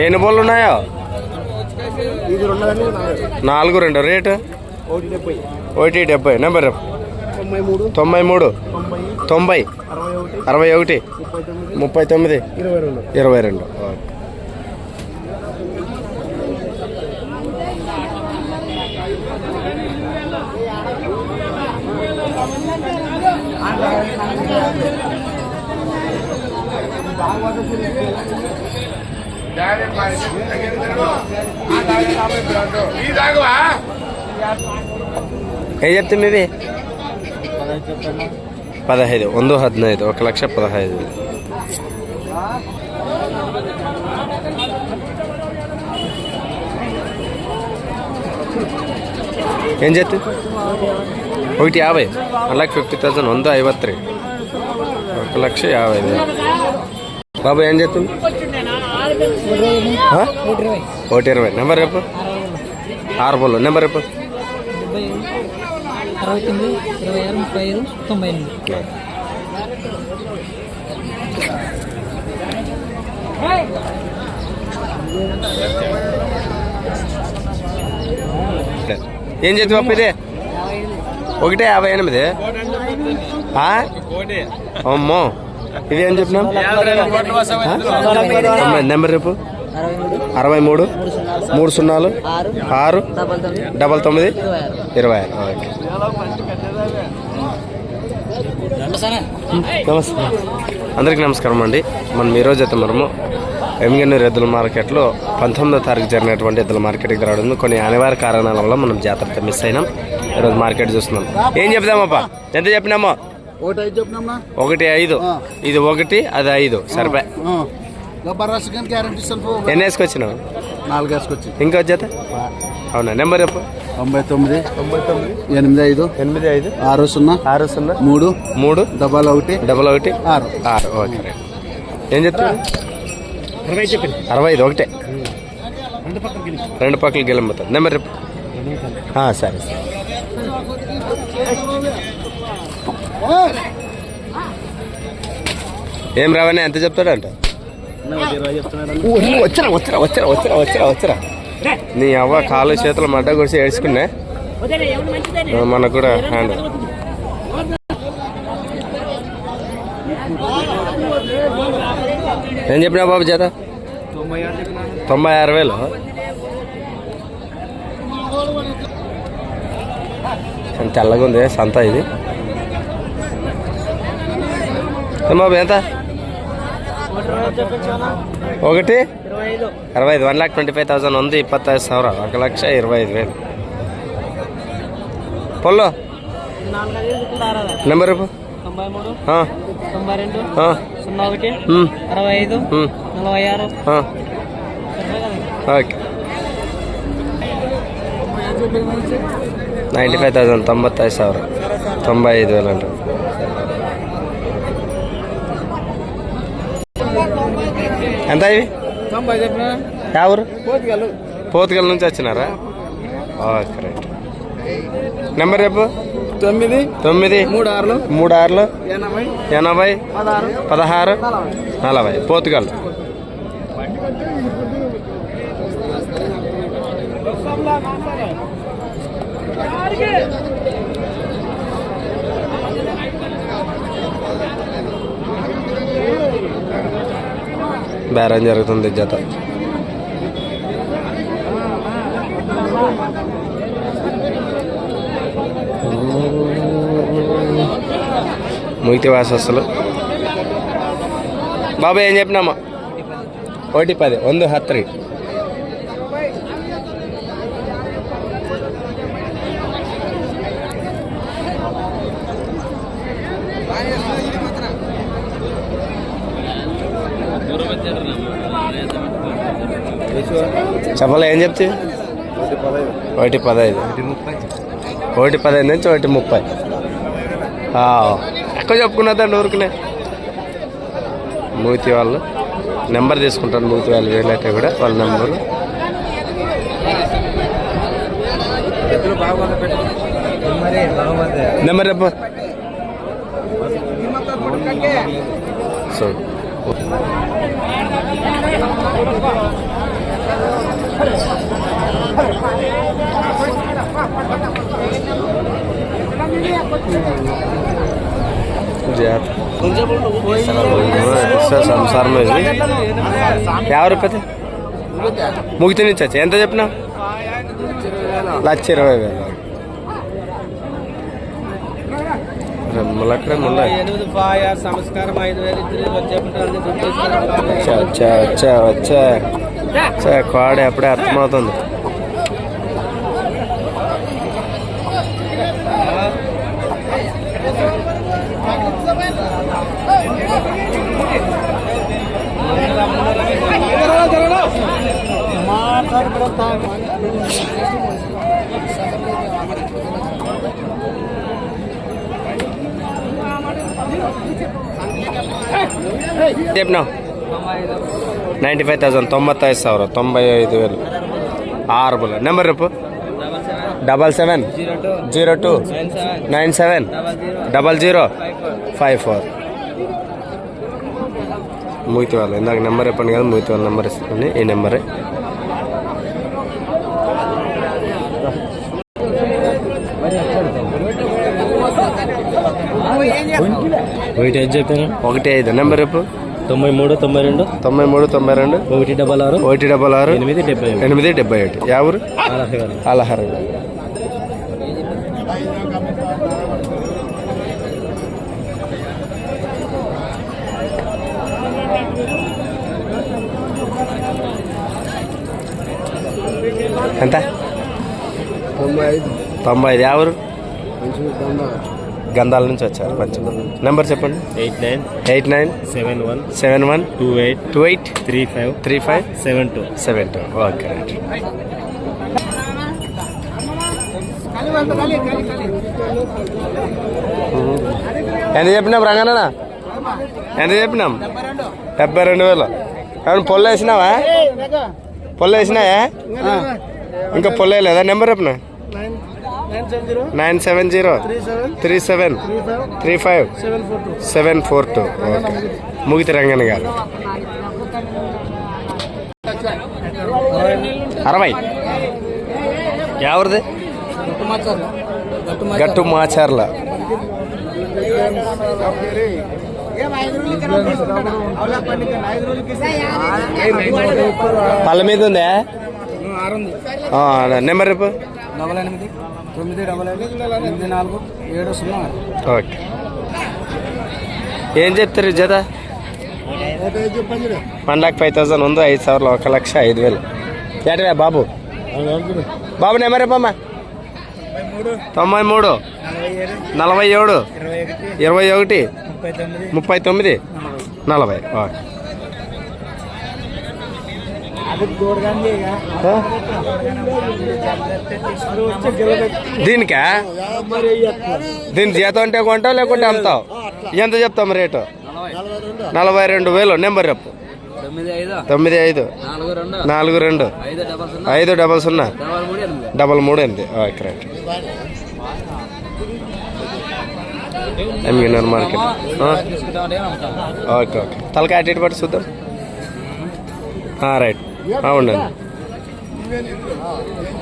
ఎన్ని బోళ్ళు ఉన్నాయో? నాలుగు. రెండు. రేటు? ఒకటి డెబ్బై. నెంబర్? తొంభై మూడు. తొంభై అరవై ఒకటి. ముప్పై తొమ్మిది. ఇరవై రెండు. ಎತ್ತಿನ ಪದಹೈದು. ಒಂದು ಹದಿನೈದು. ಒಂದು ಲಕ್ಷ ಪದಹೈದು. ಏನ್ ಜತ್ತು ಹೋಗಿ ಯಾವೈ? ಒನ್ ಲ್ಯಾಕ್ ಫಿಫ್ಟಿ ತೌಸಂಡ್ ಒಂದು ಐವತ್ತು ರೀ. ಒಂದು ಲಕ್ಷ ಯಾವೈದು ಬಾಬು, ಏನ್ ಜತ್ತು ఒకటి ఇరవై నెంబర్ రేపు ఆరు బోళ్ళు. నెంబర్ రేపు అరవై తొమ్మిది ఇరవై ఆరు ముప్పై ఐదు తొంభై ఎనిమిది. ఏం చేతి బాబు ఇది? ఒకటే యాభై ఎనిమిది? అమ్మో. ఇది ఏం చెప్పినాం? నెంబర్ రేపు అరవై మూడు మూడు సున్నాలు ఆరు డబల్ తొమ్మిది ఇరవై ఆరు ఇరవై ఆరు. ఓకే. నమస్తే. అందరికీ నమస్కారం అండి. మనం ఈరోజు అయితే మనము ఎమ్మిగన్నూరు ఎద్దుల మార్కెట్లో పంతొమ్మిదో తారీఖు జరిగినటువంటి ఎద్దుల మార్కెట్కి రావడం కొన్ని అనివార్య కారణాల వల్ల మనం జాతరతో మిస్ అయినాం. ఈరోజు మార్కెట్ చూస్తున్నాం. ఏం చెప్దామప్పా? ఎంత చెప్పినామో? ఒకటి ఐదు చెప్పినమ్మా ఒకటి ఐదు. ఇది ఒకటి అది ఐదు. సరిపోయి ఎన్ని వేసుకొచ్చినావు నాలుగు వేసుకొచ్చింది ఇంకో జత? అవునా నెంబర్ చెప్పు. తొంభై తొమ్మిది. తొంభై తొమ్మిది. ఎనిమిది ఐదు. ఎనిమిది ఐదు. ఆరు సున్నా. ఆరు సున్నా. మూడు. మూడు. డబల్ ఒకటి. డబల్ ఒకటి. ఆరు. ఆరు ఓకే. ఏం చెప్తారు అరవై ఐదు ఒకటే. రెండు పక్కలకి గెలమ్మతారు నెంబర్ చెప్పు. సరే సరే. ఏం రావని ఎంత చెప్తాడంట? ఊరు, వచ్చరా వచ్చరా వచ్చరా వచ్చరా వచ్చరా వచ్చరా. నీ అవ్వ కాలు చేతులు మడ్డ కొడిసి ఏడ్చుకున్నా మనకు కూడా హ్యాండ్. ఏం చెప్పినా బాబు చేత? తొంభై ఆరు వేలు. తెల్లగా ఉంది సంత ఇది. బాబు ఎంత? ఒకటి? అరవై ఐదు one lakh twenty five thousand ఉంది ఇప్పత్తైదు సవర. ఒక లక్ష ఇరవై ఐదు వేలు. పొల్లో. నెంబర్ ఐదు ఓకే. నైంటీ ఫైవ్ థౌసండ్ తొంభై ఐదు సవర. తొంభై ఐదు వేలు అంటారు. ఎంత ఇవి ఎవరు పోతుగలు నుంచి వచ్చినారా? ఓకే రైట్ నెంబర్ రేపు తొమ్మిది తొమ్మిది మూడు ఆరులు మూడు ఆరులు ఎనభై పదహారు నలభై. పోతుగల్ బేరం జరుగుతుంది జత. ముగితి వాసస్సులు బాబు ఏం చెప్పినామా? ఒకటి పది. వంద హత్రి. చెప్పలే ఏం చెప్తే? ఒకటి పదహైదు. ఒకటి పదహైదు నుంచి ఒకటి ముప్పై. ఆ, ఎక్కువ చెప్పుకున్నదండి ఊరికనే? మూతి వాళ్ళు. నెంబర్ తీసుకుంటాను మూతి వాళ్ళు వీళ్ళైతే కూడా వాళ్ళ నెంబరు. నెంబర్ చెప్ప. సో సంసారం యాభై రూపాయలు ముగితే ఎంత చెప్పినా లక్ష ఇరవై వేలు. ఎనిమిది పాయ సంస్కారం ఐదు వేలు ఇద్దరు వచ్చే వచ్చా వచ్చా. వచ్చా వచ్చా కోడే అప్పుడే అర్థమవుతుంది. చెప్పినావు? ನೈಂಟಿ ಫೈವ್ ತೌಸಂಡ್ ತೊಂಬತ್ತೈದು తొంభై ఐదు వేలు. ఆరు బుల్ నెంబర్ రేపు double seven. Zero two. Nine seven. Double zero. Five four. మూతి వాళ్ళు. ఇందాక నెంబర్ చెప్పండి కదా మూతి వాళ్ళ నెంబర్ ఇస్తుంది. ఈ నెంబరే. ఒకటి ఐదు చెప్పాను ఒకటి ఐదు. నెంబర్ చెప్పు. తొంభై మూడు తొంభై రెండు? తొంభై మూడు తొంభై రెండు. ఒకటి డబల్ ఆరు? ఒకటి డబల్ ఆరు. ఎనిమిది డెబ్బై ఎనిమిది డెబ్బై ఒకటి ఎవరు అలహర్ ఎంత? తొంభై ఐదు. తొంభై ఐదు. ఎవరు గంధాల నుంచి వచ్చారు పంచమ నెంబర్ చెప్పండి. Eight nine eight nine seven one seven one two eight two eight three five three five seven two seven two. Okay right. ఎంత చెప్పినాం రంగనా ఎంత చెప్పినాం? డెబ్బై రెండు వేలు. కానీ పొల్ల వేసినావా? పొల్ల వేసినాయా? ఇంకా పొల్ల లేదా నెంబర్ చెప్పినా? Nine seven zero? Three seven? Three five? Seven four two. Okay. ముగితి Rangan గారు. అరవై. ఎవరిది? గట్టు మాచర్ల. పళ్ళ మీద ఉందా? ఆ, నెంబర్ రేపు డబల్ ఎనిమిది. తొమ్మిది డబల్ ఎనిమిది నాలుగు ఏడు సున్నా ఓకే. ఏం చెప్తారు జత? వన్ లాక్ ఫైవ్ థౌసండ్ ఉందో ఐదు సార్లు ఒక లక్ష ఐదు వేలు. ఏటవే బాబు? బాబు నెమరేపమ్మ తొంభై మూడు నలభై ఏడు ఇరవై ఒకటి ముప్పై తొమ్మిది నలభై. ఓకే. దీనికా? దీని జీతం అంటే కొంటావు లేకుంటే అమ్ముతావు? ఎంత చెప్తాం రేటు? నలభై రెండు వేలు. నెంబర్ చెప్పు. తొమ్మిది ఐదు. నాలుగు రెండు. ఐదు డబల్ సున్నా. డబల్ మూడు ఎనిమిది. ఓకే రైట్ ఎంఈనర్ మార్కెట్. Okay okay. తలకాయ అటు ఇటు పట్టి చూద్దాం. రైట్. అవునండి.